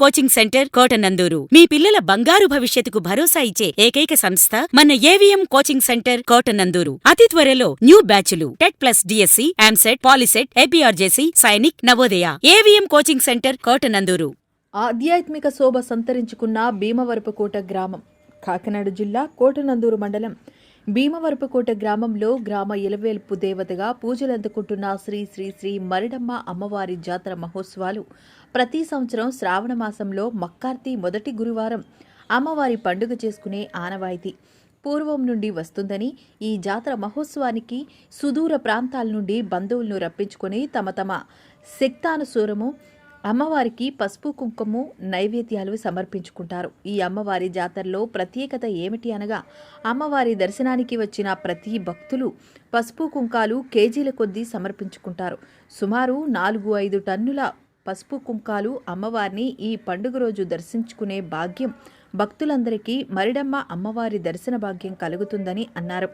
Coaching centre Kotananduru. మీ పిల్లల బంగారు భవిష్యత్తుకు భరోసా ఇచ్చే ఏకైక సంస్థ మన ఏవిఎం కోచింగ్ సెంటర్ కోటనందూరు. అతి త్వరలో న్యూ బ్యాచ్లు. TET plus DSC EAMCET POLYCET APRJC Sainik Navodaya. AVM coaching centre Kotanandur. ఆధ్యాత్మిక శోభ సంతరించుకున్న భీమవరపుకోట గ్రామం కాకినాడ జిల్లా కోటనందూరు మండలం. భీమవరపుకోట గ్రామంలో గ్రామ ఎలవేల్పు దేవతగా పూజలందుకుంటున్న శ్రీ శ్రీ శ్రీ మరిడమ్మ అమ్మవారి జాతర మహోత్సవాలు. ప్రతి సంవత్సరం శ్రావణ మాసంలో మక్కార్తి మొదటి గురువారం అమ్మవారి పండుగ చేసుకునే ఆనవాయితీ. పూర్వం నుండి వస్తుందని ఈ జాతర మహోత్సవానికి సుదూర ప్రాంతాల నుండి బంధువులను రప్పించుకొని తమ తమ శక్తానుసూరము అమ్మవారికి పసుపు కుంకుమ నైవేద్యాలు సమర్పించుకుంటారు. ఈ అమ్మవారి జాతరలో ప్రత్యేకత ఏమిటి అనగా అమ్మవారి దర్శనానికి వచ్చిన ప్రతి భక్తులు పసుపు కుంకాలు కేజీల కొద్దీ సమర్పించుకుంటారు. సుమారు నాలుగు ఐదు టన్నుల పసుపు కుంకాలు అమ్మవారిని ఈ పండుగ రోజు దర్శించుకునే భాగ్యం భక్తులందరికీ మరిడమ్మ అమ్మవారి దర్శన భాగ్యం కలుగుతుందని అన్నారు.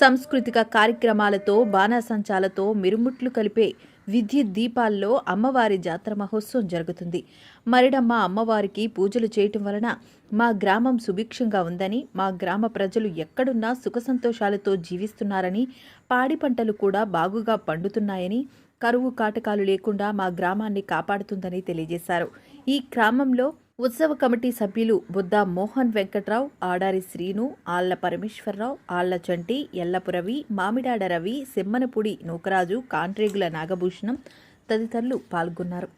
సాంస్కృతిక కార్యక్రమాలతో బాణాసంచాలతో మిరుముట్లు కలిపే విద్యుత్ దీపాల్లో అమ్మవారి జాతర మహోత్సవం జరుగుతుంది. మరిడమ్మ అమ్మవారికి పూజలు చేయటం వలన మా గ్రామం సుభిక్షంగా ఉందని మా గ్రామ ప్రజలు ఎక్కడున్నా సుఖ సంతోషాలతో జీవిస్తున్నారని పాడి పంటలు కూడా బాగుగా పండుతున్నాయని కరువు కాటకాలు లేకుండా మా గ్రామాన్ని కాపాడుతుందని తెలియజేశారు. ఈ గ్రామంలో ఉత్సవ కమిటీ సభ్యులు బుద్ధ మోహన్ వెంకట్రావు ఆడారి శ్రీను ఆళ్ళ పరమేశ్వరరావు ఆళ్ళ చంటి ఎల్లపురవి మామిడాడ రవి సెమ్మనపుడి నూకరాజు కాంట్రేగుల నాగభూషణం తదితరులు పాల్గొన్నారు.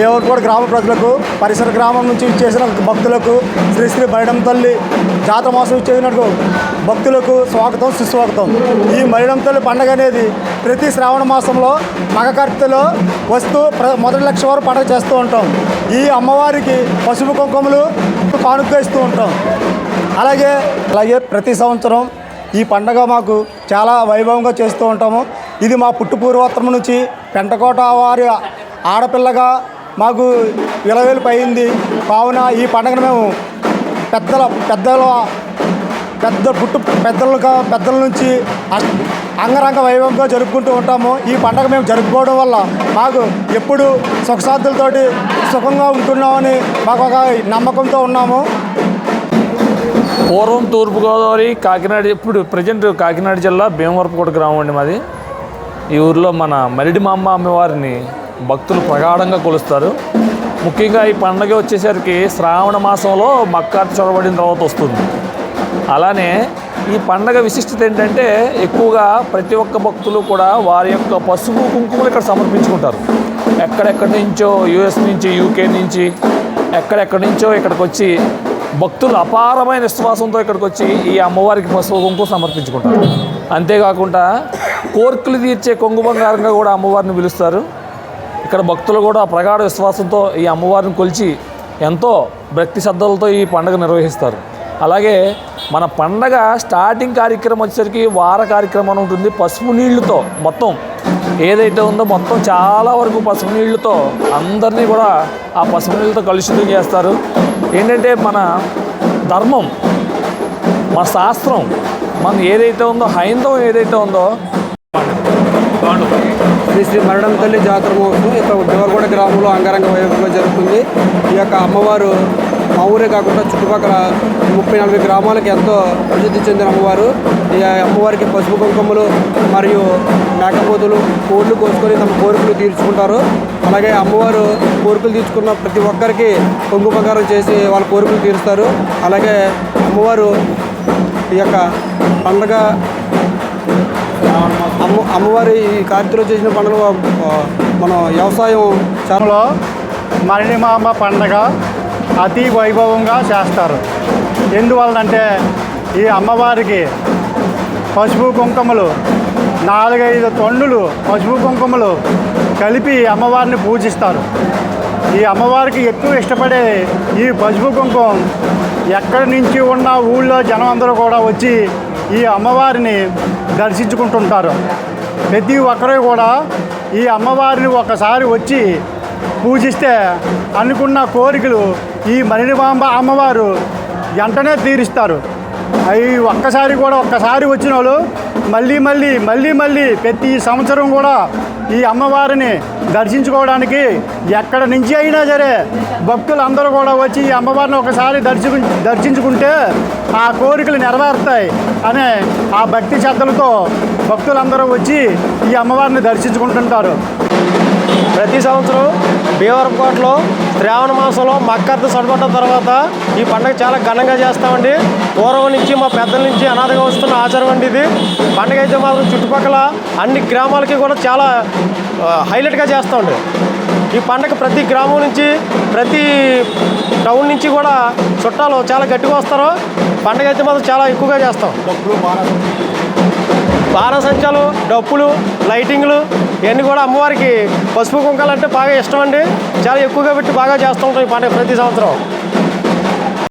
దేవరకోట గ్రామ ప్రజలకు పరిసర గ్రామం నుంచి ఇచ్చేసిన భక్తులకు శ్రీ శ్రీ తల్లి జాతర మాసం ఇచ్చేసినట్టు భక్తులకు స్వాగతం సుస్వాగతం. ఈ మరిడం తల్లి పండగ అనేది ప్రతి శ్రావణ మాసంలో మగకర్తలో వస్తూ ప్ర మొదటి లక్ష వరకు పండగ చేస్తూ ఉంటాం. ఈ అమ్మవారికి పసుపు కుంకుమలు కానుక ఇస్తూ ఉంటాం. అలాగే అలాగే ప్రతి సంవత్సరం ఈ పండగ మాకు చాలా వైభవంగా చేస్తూ ఉంటాము. ఇది మా పుట్టు పూర్వోత్తరం నుంచి పెంటకోట వారి ఆడపిల్లగా మాకు విలవేలు అయింది కావున ఈ పండుగను మేము పెద్దల పెద్దల పెద్ద పుట్టు పెద్దలుగా పెద్దల నుంచి అంగరంగ వైభవంగా జరుపుకుంటూ ఉంటాము. ఈ పండగ మేము జరుపుకోవడం వల్ల మాకు ఎప్పుడు సుఖశాంతులతోటి సుఖంగా ఉంటున్నామని మాకు ఒక నమ్మకంతో ఉన్నాము. పూర్వం తూర్పుగోదావరి కాకినాడ ఇప్పుడు ప్రజెంట్ కాకినాడ జిల్లా భీమవరపుకోట గ్రామం అండి మాది. ఈ ఊరిలో మన మరిడి మామ్మ అమ్మవారిని భక్తులు ప్రగాఢంగా కొలుస్తారు. ముఖ్యంగా ఈ పండగ వచ్చేసరికి శ్రావణ మాసంలో మక్కార్తి చొరబడిన తర్వాత వస్తుంది. అలానే ఈ పండగ విశిష్టత ఏంటంటే ఎక్కువగా ప్రతి ఒక్క భక్తులు కూడా వారి యొక్క పసుపు కుంకుమలు ఇక్కడ సమర్పించుకుంటారు. ఎక్కడెక్కడి నుంచో యుఎస్ నుంచి యూకే నుంచి ఎక్కడెక్కడి నుంచో ఇక్కడికి వచ్చి భక్తులు అపారమైన విశ్వాసంతో ఇక్కడికి వచ్చి ఈ అమ్మవారికి పసుపు కుంకుమ సమర్పించుకుంటారు. అంతేకాకుండా కోర్కులు తీర్చే కొంగు బంగారంగా కూడా అమ్మవారిని పిలుస్తారు. ఇక్కడ భక్తులు కూడా ప్రగాఢ విశ్వాసంతో ఈ అమ్మవారిని కొలిచి ఎంతో భక్తి శ్రద్ధలతో ఈ పండుగ నిర్వహిస్తారు. అలాగే మన పండగ స్టార్టింగ్ కార్యక్రమం వచ్చేసరికి వార కార్యక్రమం అని ఉంటుంది. పసుపు నీళ్ళతో మొత్తం ఏదైతే ఉందో మొత్తం చాలా వరకు పసుపు నీళ్ళతో అందరినీ కూడా ఆ పసుపు నీళ్ళతో కలుషితం చేస్తారు. ఏంటంటే మన ధర్మం మన శాస్త్రం మనం ఏదైతే ఉందో హైందవం ఏదైతే ఉందో శ్రీ శ్రీ మరణం తల్లి జాతర మహోత్సవం ఇక్కడ దేవరగూడ గ్రామంలో అంగరంగ వైభవంగా జరుగుతుంది. ఈ యొక్క అమ్మవారు మా ఊరే కాకుండా చుట్టుపక్కల ముప్పై నలభై గ్రామాలకు ఎంతో ప్రసిద్ధి చెందిన అమ్మవారు. ఈ అమ్మవారికి పసుపు కుంకుమలు మరియు మేకపోతులు కోళ్ళు కోసుకొని తమ కోరికలు తీర్చుకుంటారు. అలాగే అమ్మవారు కోరికలు తీర్చుకున్న ప్రతి ఒక్కరికి కుంకుమకారం చేసి వాళ్ళ కోరికలు తీరుస్తారు. అలాగే అమ్మవారు ఈ యొక్క పండగ అమ్మవారి ఈ కార్తీలో చేసిన పండుగ మన వ్యవసాయం చాలా లో మరణిమామ పండగ అతి వైభవంగా చేస్తారు. ఎందువలనంటే ఈ అమ్మవారికి పసుపు కుంకుమలు నాలుగైదు తొండులు పసుపు కుంకుమలు కలిపి అమ్మవారిని పూజిస్తారు. ఈ అమ్మవారికి ఎక్కువ ఇష్టపడే ఈ పసుపు కుంకుమ ఎక్కడి నుంచి ఉన్న ఊళ్ళో జనం అందరూ కూడా వచ్చి ఈ అమ్మవారిని దర్శించుకుంటుంటారు. ప్రతి ఒక్కరూ కూడా ఈ అమ్మవారిని ఒకసారి వచ్చి పూజిస్తే అనుకున్న కోరికలు ఈ మణిమాంబ అమ్మవారు వెంటనే తీరుస్తారు. అవి ఒక్కసారి కూడా ఒక్కసారి వచ్చిన వాళ్ళు మళ్ళీ మళ్ళీ మళ్ళీ మళ్ళీ ప్రతి సంవత్సరం కూడా ఈ అమ్మవారిని దర్శించుకోవడానికి ఎక్కడ నుంచి అయినా సరే భక్తులు అందరూ కూడా వచ్చి ఈ అమ్మవారిని ఒకసారి దర్శించు దర్శించుకుంటే ఆ కోరికలు నెరవేరుతాయి అనే ఆ భక్తి శ్రద్ధలతో భక్తులందరూ వచ్చి ఈ అమ్మవారిని దర్శించుకుంటుంటారు. ప్రతి సంవత్సరం భీమవరపుకోటలో శ్రావణ మాసంలో మక్కర్త సడపడ్డ తర్వాత ఈ పండుగ చాలా ఘనంగా చేస్తామండి. పూర్వం నుంచి మా పెద్దల నుంచి అనాథగా వస్తున్న ఆచారం అండి ఇది. పండుగ అయితే మాత్రం చుట్టుపక్కల అన్ని గ్రామాలకి కూడా చాలా హైలైట్గా చేస్తామండి. ఈ పండగ ప్రతి గ్రామం నుంచి ప్రతి టౌన్ నుంచి కూడా చుట్టాలు చాలా గట్టిగా వస్తారు. పండగ అయితే మాత్రం చాలా ఎక్కువగా చేస్తాం. బాణసంచాలు డప్పులు లైటింగ్లు ఇవన్నీ కూడా అమ్మవారికి పసుపు కుంకాలంటే బాగా ఇష్టం అండి. చాలా ఎక్కువగా పెట్టి బాగా చేస్తూ ఉంటాం ఈ పండుగ ప్రతి సంవత్సరం.